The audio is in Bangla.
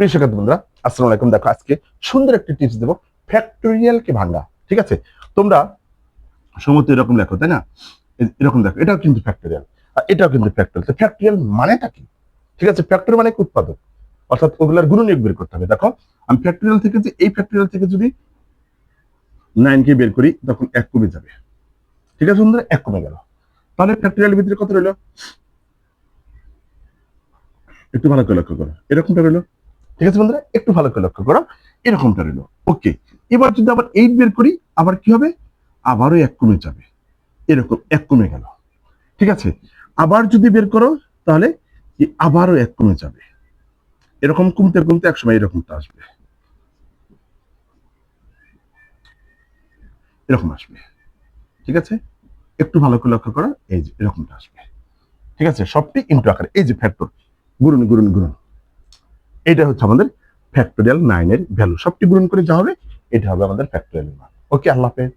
প্রিয় শিক্ষার্থী বন্ধুরা, আসসালামু আলাইকুম। দেখো, আজকে সুন্দর একটি টিপস দেবো ঠিক আছে? তোমরা সমস্ত এরকম লেখো, তাই না? এরকম দেখো, এটাও কিন্তু এটাও কিন্তু মানেটা কি? ঠিক আছে ফ্যাক্টরি মানে উৎপাদক। অর্থাৎ ওগুলার বের করতে হবে। দেখো, আমি থেকে যে, এই ফ্যাক্টোরিয়াল থেকে যদি নাইন কে বের করি, তখন এক কমে যাবে। ঠিক আছে বন্ধুরা, এক কমে গেল। তাহলে ফ্যাক্টোরিয়াল ভিতরে কত রইল? একটু ভালো করে লক্ষ্য করো। এরকমটা রইল? ঠিক আছে বন্ধুরা? একটু ভালো করে লক্ষ্য করো। এরকমটা রইল। ওকে, এবার যদি আবার এইট বের করি, আবার কি হবে? আবারও এক কমে যাবে। এরকম এক কমে গেল। ঠিক আছে? আবার যদি বের করো, তাহলে আবারও এক কমে যাবে। এরকম কমতে কমতে একসময় এরকমটা আসবে। এরকম আসবে। ঠিক আছে? একটু ভালো করে লক্ষ্য করো, এই যে এরকমটা আসবে। ঠিক আছে? সবটি ইন্টু আকারে। এই যে ফ্যাক্টর গুণন গুণন গুণন এটা হচ্ছে আমাদের ফ্যাক্টোরিয়াল নাইনের ভ্যালু সবটি পূরণ করে যা হবে, এটা হবে আমাদের ফ্যাক্টোরিয়াল ওকে আল্লাহ হাফেজ।